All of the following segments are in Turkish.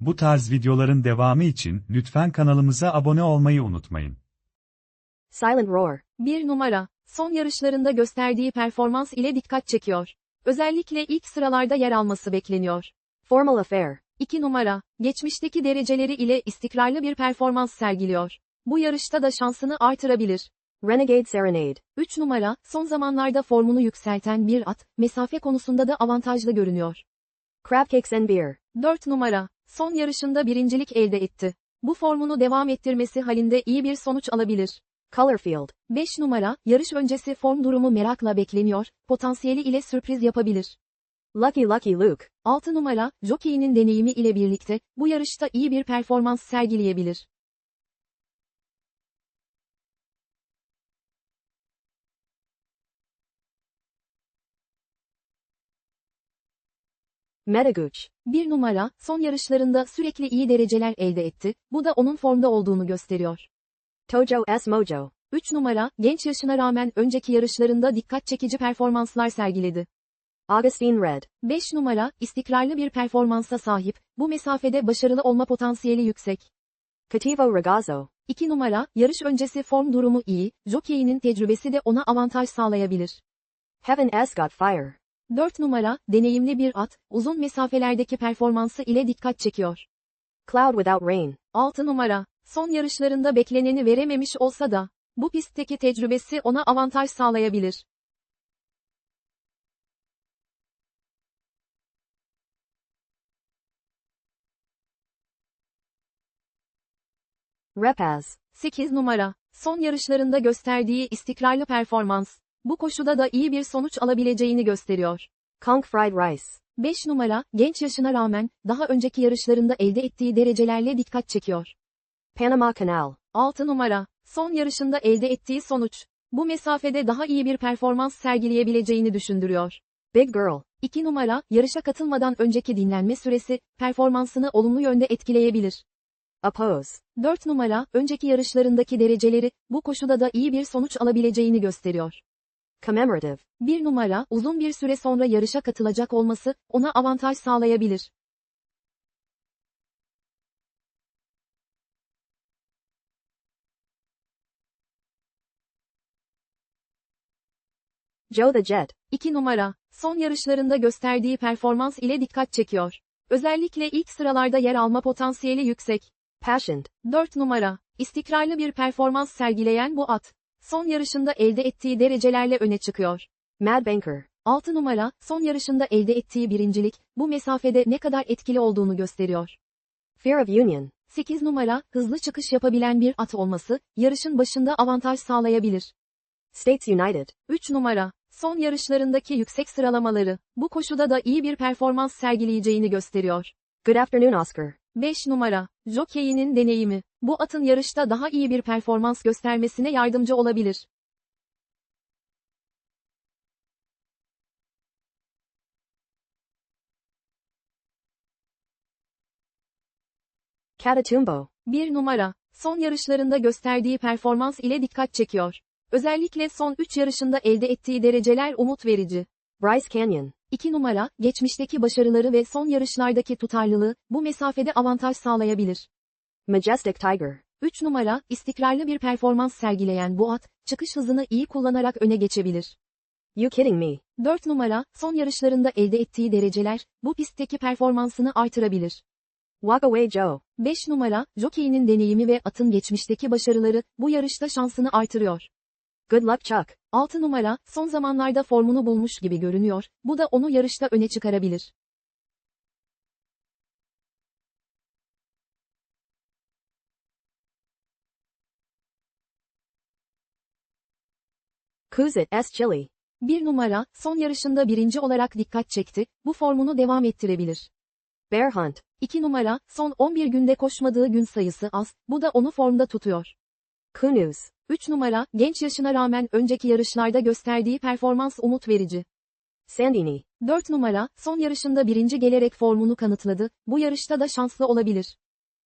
Bu tarz videoların devamı için lütfen kanalımıza abone olmayı unutmayın. Silent Roar. 1 numara, son yarışlarında gösterdiği performans ile dikkat çekiyor. Özellikle ilk sıralarda yer alması bekleniyor. Formal Affair. 2 numara, geçmişteki dereceleri ile istikrarlı bir performans sergiliyor. Bu yarışta da şansını artırabilir. Renegade Serenade. 3 numara, son zamanlarda formunu yükselten bir at, mesafe konusunda da avantajlı görünüyor. Crab Cakes and Beer. 4 numara, son yarışında birincilik elde etti. Bu formunu devam ettirmesi halinde iyi bir sonuç alabilir. Colorfield. 5 numara, yarış öncesi form durumu merakla bekleniyor, potansiyeli ile sürpriz yapabilir. Lucky Lucky Luke. 6 numara, jockey'inin deneyimi ile birlikte, bu yarışta iyi bir performans sergileyebilir. Metagooch. 1 numara, son yarışlarında sürekli iyi dereceler elde etti, bu da onun formda olduğunu gösteriyor. Tojo S. Mojo. 3 numara, genç yaşına rağmen önceki yarışlarında dikkat çekici performanslar sergiledi. Augustine Red. 5 numara, istikrarlı bir performansa sahip, bu mesafede başarılı olma potansiyeli yüksek. Cativo Ragazzo. 2 numara, yarış öncesi form durumu iyi, jockey'inin tecrübesi de ona avantaj sağlayabilir. Heaven S. Got Fire. 4 numara, deneyimli bir at, uzun mesafelerdeki performansı ile dikkat çekiyor. Cloud Without Rain. 6 numara, son yarışlarında bekleneni verememiş olsa da, bu pistteki tecrübesi ona avantaj sağlayabilir. Repaz. 8 numara, son yarışlarında gösterdiği istikrarlı performans, bu koşuda da iyi bir sonuç alabileceğini gösteriyor. Conch Fried Rice. 5 numara, genç yaşına rağmen, daha önceki yarışlarında elde ettiği derecelerle dikkat çekiyor. Panama Canal. 6 numara, son yarışında elde ettiği sonuç, bu mesafede daha iyi bir performans sergileyebileceğini düşündürüyor. Big Girl. 2 numara, yarışa katılmadan önceki dinlenme süresi, performansını olumlu yönde etkileyebilir. Oppose. 4 numara, önceki yarışlarındaki dereceleri, bu koşuda da iyi bir sonuç alabileceğini gösteriyor. Commemorative. 1 numara, uzun bir süre sonra yarışa katılacak olması, ona avantaj sağlayabilir. Joe the Jet. 2 numara, son yarışlarında gösterdiği performans ile dikkat çekiyor. Özellikle ilk sıralarda yer alma potansiyeli yüksek. Passioned. 4 numara, istikrarlı bir performans sergileyen bu at, son yarışında elde ettiği derecelerle öne çıkıyor. Mad Banker. 6 numara, son yarışında elde ettiği birincilik, bu mesafede ne kadar etkili olduğunu gösteriyor. Fear of Union. 8 numara, hızlı çıkış yapabilen bir at olması, yarışın başında avantaj sağlayabilir. States United. 3 numara, son yarışlarındaki yüksek sıralamaları, bu koşuda da iyi bir performans sergileyeceğini gösteriyor. Good afternoon Oscar. 5 numara, jockey'inin deneyimi, bu atın yarışta daha iyi bir performans göstermesine yardımcı olabilir. Catatumbo. 1 numara, son yarışlarında gösterdiği performans ile dikkat çekiyor. Özellikle son 3 yarışında elde ettiği dereceler umut verici. Bryce Canyon. 2 numara, geçmişteki başarıları ve son yarışlardaki tutarlılığı, bu mesafede avantaj sağlayabilir. Majestic Tiger. 3 numara, istikrarlı bir performans sergileyen bu at, çıkış hızını iyi kullanarak öne geçebilir. You kidding me? 4 numara, son yarışlarında elde ettiği dereceler, bu pistteki performansını artırabilir. Walk Away Joe. 5 numara, jockey'inin deneyimi ve atın geçmişteki başarıları, bu yarışta şansını artırıyor. Good luck Chuck. 6 numara, son zamanlarda formunu bulmuş gibi görünüyor, bu da onu yarışta öne çıkarabilir. Kuzit S. Chili. 1 numara, son yarışında birinci olarak dikkat çekti, bu formunu devam ettirebilir. Bear Hunt. 2 numara, son 11 günde koşmadığı gün sayısı az, bu da onu formda tutuyor. Kunuz. 3 numara, genç yaşına rağmen önceki yarışlarda gösterdiği performans umut verici. Sandini. 4 numara, son yarışında birinci gelerek formunu kanıtladı, bu yarışta da şanslı olabilir.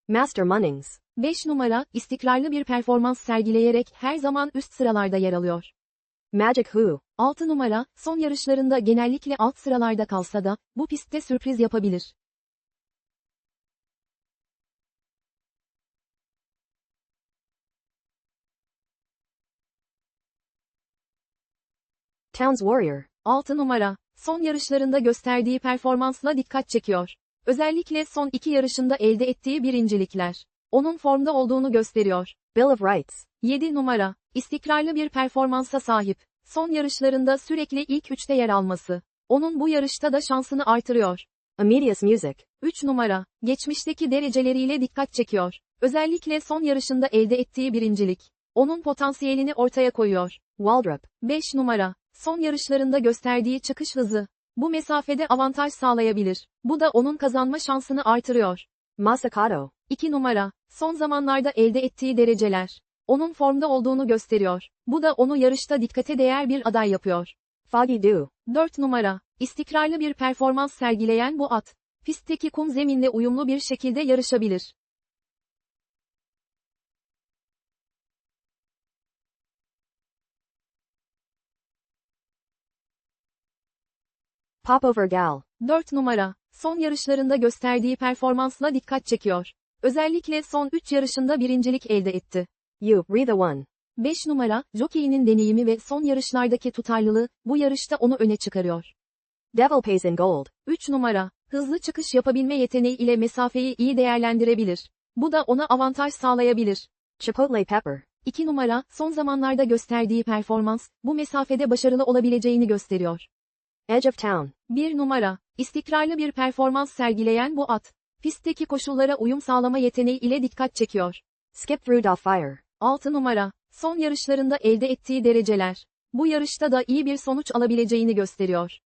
Master Munnings. 5 numara, istikrarlı bir performans sergileyerek her zaman üst sıralarda yer alıyor. Magic Who, 6 numara, son yarışlarında genellikle alt sıralarda kalsa da, bu pistte sürpriz yapabilir. Towns Warrior, 6 numara, son yarışlarında gösterdiği performansla dikkat çekiyor. Özellikle son iki yarışında elde ettiği birincilikler, onun formda olduğunu gösteriyor. Bill of Rights, 7 numara, istikrarlı bir performansa sahip. Son yarışlarında sürekli ilk üçte yer alması. Onun bu yarışta da şansını artırıyor. Immediate Music. 3 numara, geçmişteki dereceleriyle dikkat çekiyor. Özellikle son yarışında elde ettiği birincilik. Onun potansiyelini ortaya koyuyor. Waldrop. 5 numara, son yarışlarında gösterdiği çıkış hızı. Bu mesafede avantaj sağlayabilir. Bu da onun kazanma şansını artırıyor. Masacato. 2 numara, son zamanlarda elde ettiği dereceler. Onun formda olduğunu gösteriyor. Bu da onu yarışta dikkate değer bir aday yapıyor. Foggy Dew. 4 numara, istikrarlı bir performans sergileyen bu at. Pistteki kum zeminle uyumlu bir şekilde yarışabilir. Popover Gal. 4 numara, son yarışlarında gösterdiği performansla dikkat çekiyor. Özellikle son 3 yarışında birincilik elde etti. You. Re the One. 5 numara, jokeyinin deneyimi ve son yarışlardaki tutarlılığı, bu yarışta onu öne çıkarıyor. Devil Pays in Gold. 3 numara, hızlı çıkış yapabilme yeteneği ile mesafeyi iyi değerlendirebilir. Bu da ona avantaj sağlayabilir. Chipotle Pepper. 2 numara, son zamanlarda gösterdiği performans, bu mesafede başarılı olabileceğini gösteriyor. Edge of Town. 1 numara, istikrarlı bir performans sergileyen bu at. Pistteki koşullara uyum sağlama yeteneği ile dikkat çekiyor. Skip Through the Fire. 6 numara, son yarışlarında elde ettiği dereceler. Bu yarışta da iyi bir sonuç alabileceğini gösteriyor.